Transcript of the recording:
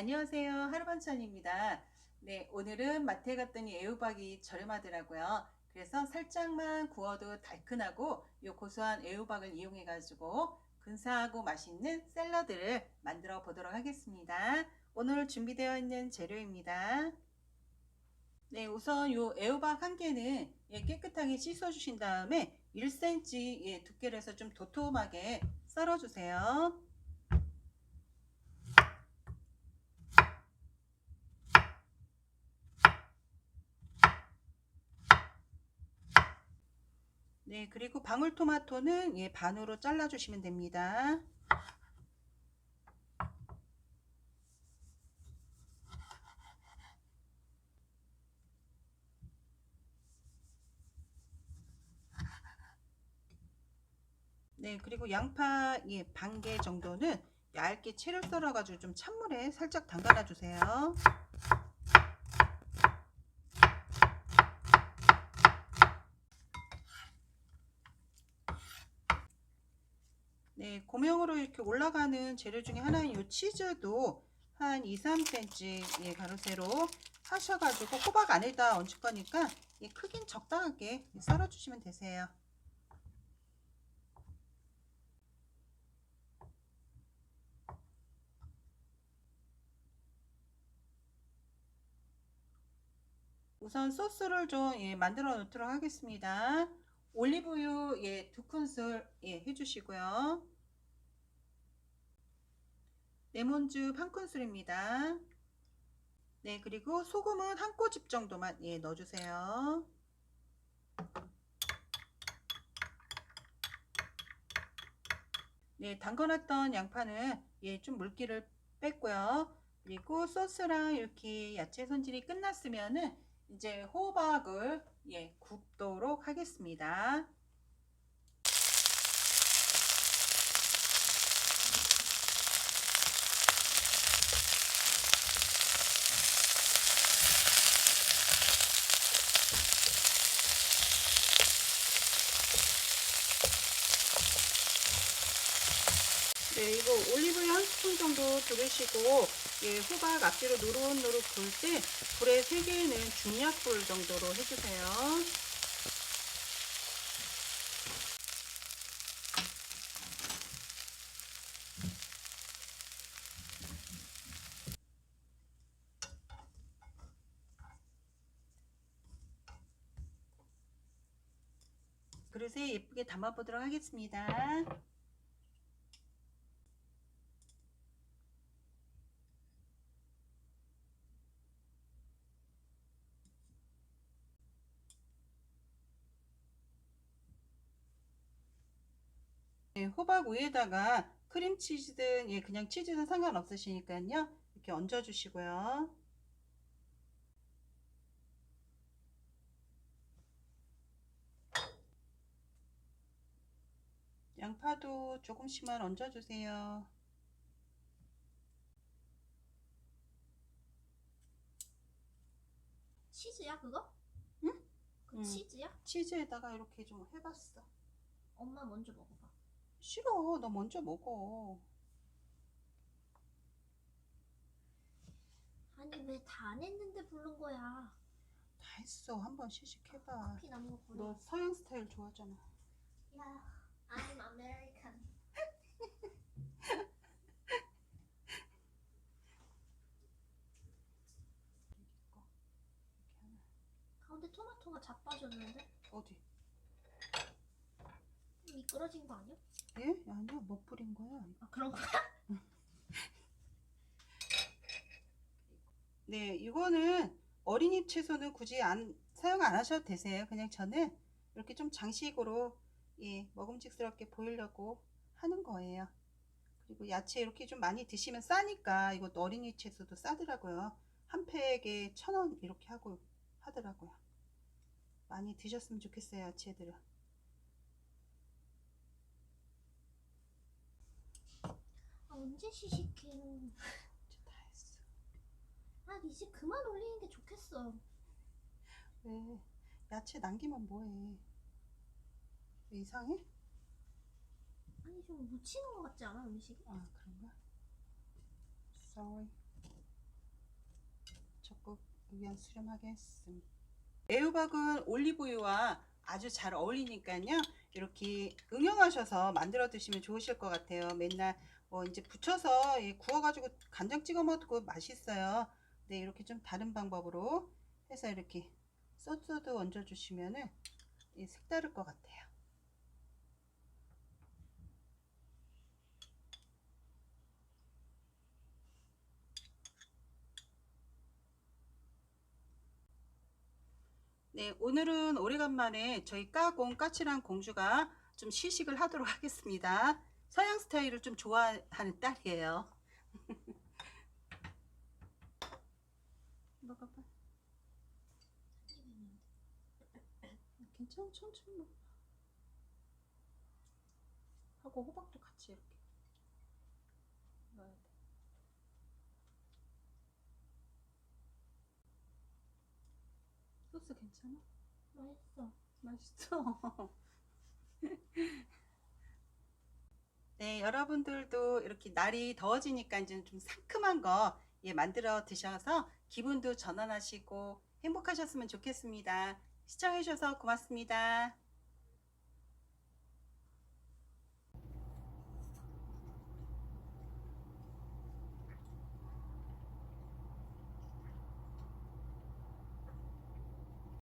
안녕하세요. 하루반찬입니다. 네, 오늘은 마트에 갔더니 애호박이 저렴하더라고요. 그래서 살짝만 구워도 달큰하고 이 고소한 애호박을 이용해 가지고 근사하고 맛있는 샐러드를 만들어 보도록 하겠습니다. 오늘 준비되어 있는 재료입니다. 네, 우선 이 애호박 한 개는 예, 깨끗하게 씻어 주신 다음에 1cm 예, 두께로 해서 좀 도톰하게 썰어 주세요. 네, 그리고 방울토마토는 예, 반으로 잘라주시면 됩니다. 네, 그리고 양파 예, 반 개 정도는 얇게 채를 썰어가지고 좀 찬물에 살짝 담가놔 주세요. 네, 고명으로 이렇게 올라가는 재료 중에 하나인 이 치즈도 한 2, 3cm 예, 가로세로 하셔가지고 호박 안에다 얹을 거니까 예, 크긴 적당하게 썰어주시면 되세요. 우선 소스를 좀 예, 만들어 놓도록 하겠습니다. 올리브유 예, 두 큰술 예, 해주시고요. 레몬즙 한 큰술입니다. 네, 그리고 소금은 한 꼬집 정도만 예, 넣어주세요. 네, 담궈놨던 양파는 예, 좀 물기를 뺐고요. 그리고 소스랑 이렇게 야채 손질이 끝났으면은 이제 호박을 예, 굽도록 하겠습니다. 네, 이거 올리브유 한 스푼 정도 두르시고 예, 호박 앞뒤로 노릇노릇 구울 때 불의 세개는 중약불 정도로 해주세요. 그릇에 예쁘게 담아보도록 하겠습니다. 네, 호박 위에다가 크림치즈든 예, 그냥 치즈든 상관없으시니까요. 이렇게 얹어 주시고요. 양파도 조금씩만 얹어 주세요. 치즈야 그거? 응? 그 응. 치즈야? 치즈에다가 이렇게 좀 해봤어. 엄마 먼저 먹어봐. 싫어, 너 먼저 먹어. 아니 왜 다 안 했는데 부른 거야? 다 했어. 한번 시식해봐. 커피 남은 거 버려. 너 서양 스타일 좋아하잖아. 야, I'm American. 가운데 토마토가 자빠졌는데? 어디? 미끄러진 거 아니야? 예? 아니야, 못 뿌린 거야. 아 그런 거야? 네, 이거는 어린이 채소는 굳이 안 사용 안 하셔도 되세요. 그냥 저는 이렇게 좀 장식으로 예, 먹음직스럽게 보이려고 하는 거예요. 그리고 야채 이렇게 좀 많이 드시면 싸니까 이것도 어린이 채소도 싸더라고요. 한 팩에 천 원 이렇게 하고 하더라고요. 많이 드셨으면 좋겠어요, 야채들은. 언제 시식해? 이제 다 했어. 아 이제 그만 올리는 게 좋겠어. 왜? 야채 남기면 뭐해? 왜 이상해? 아니 좀 묻히는 것 같지 않아 음식이? 아, 그런가? Sorry. 적극 의견 수렴하겠습니다. 애호박은 올리브유와 아주 잘 어울리니까요. 이렇게 응용하셔서 만들어 드시면 좋으실 것 같아요. 맨날 뭐 이제 부쳐서 예, 구워가지고 간장 찍어 먹어도 맛있어요. 네, 이렇게 좀 다른 방법으로 해서 이렇게 소스도 얹어 주시면은 예, 색다를 것 같아요. 네, 오늘은 오래간만에 저희 까공 까칠한 공주가 좀 시식을 하도록 하겠습니다. 서양 스타일을 좀 좋아하는 딸이에요. 먹어봐. 괜찮아, 천천히 먹어. 하고 호박도 같이 이렇게 넣어야 돼. 소스 괜찮아? 맛있어. 맛있어. 네, 여러분들도 이렇게 날이 더워지니까 이제 좀 상큼한 거 예, 만들어 드셔서 기분도 전환하시고 행복하셨으면 좋겠습니다. 시청해주셔서 고맙습니다.